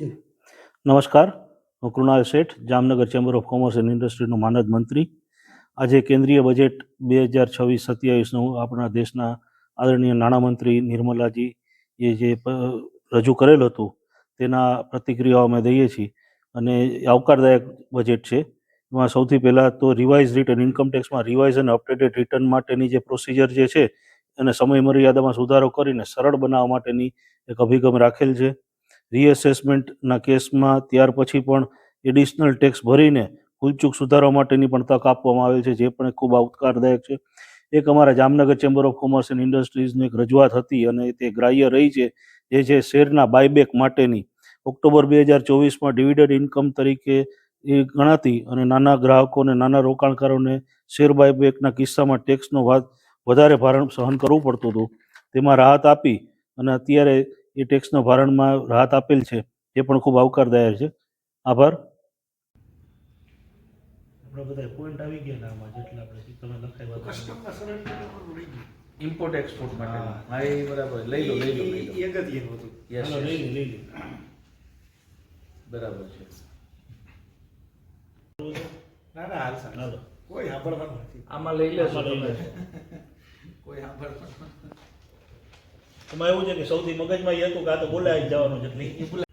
નમસ્કાર. હું Krunal Sheth, Jamnagar chamber of commerce and ઇન્ડસ્ટ્રીનો માનદ મંત્રી. આજે કેન્દ્રીય બજેટ બે હજાર છવ્વીસ સત્યાવીસનું આપણા દેશના આદરણીય નાણામંત્રી નિર્મલાજી એ જે રજૂ કરેલ હતું, તેના પ્રતિક્રિયાઓ અમે દઈએ છીએ. અને આવકારદાયક બજેટ છે. એમાં સૌથી પહેલાં તો રિવાઇઝ રિટર્ન ઇન્કમ ટેક્સમાં રિવાઇઝ અને અપડેટેડ રિટર્ન માટેની જે પ્રોસિજર જે છે અને સમય મર્યાદામાં સુધારો કરીને સરળ બનાવવા માટેની એક અભિગમ રાખેલ છે. રીએસેસમેન્ટના કેસમાં ત્યાર પછી પણ એડિશનલ ટેક્સ ભરીને ભૂલચૂક સુધારવા માટેની પણ તક આપવામાં આવેલ છે, જે પણ ખૂબ આવકારદાયક છે. એક અમારા Jamnagar chamber of commerce and ઇન્ડસ્ટ્રીઝની એક રજૂઆત હતી અને તે ગ્રાહ્ય રહી છે, જે છે શેરના બાયબેક માટેની. ઓક્ટોબર બે હજાર ચોવીસમાં ડિવિડન્ડ ઇન્કમ તરીકે એ ગણાતી અને નાના ગ્રાહકો અને નાના રોકાણકારોને શેર બાયબેકના કિસ્સામાં ટેક્સનો વાત વધારે ભારણ સહન કરવું પડતું હતું. તેમાં રાહત આપી અને અત્યારે એ ટેક્સના ભારણમાં રાહત આપેલ છે એ પણ ખૂબ આવકારદાયક છે. આભાર. આપણા બધા પોઈન્ટ આવી ગયા આમાં જેટલા આપણે તમે લખાવ્યા કસ્ટમના સરળ. ઇમ્પોર્ટ એક્સપોર્ટ માટેનું હા. એ બરાબર. લઈ લો લઈ લો લઈ લો. અગત્યનું હતું. યસ લઈ લે લઈ લે. બરાબર છે. ના ના હાલ સાહેબ કોઈ સાંભળવાનું નથી. આમાં લઈ લેશો આમાં તમે. લેશો. કોઈ સાંભળવાનું એમાં એવું છે કે સૌથી મગજમાં એ હતું કે આ તો બોલાય જ જવાનું છે. એટલે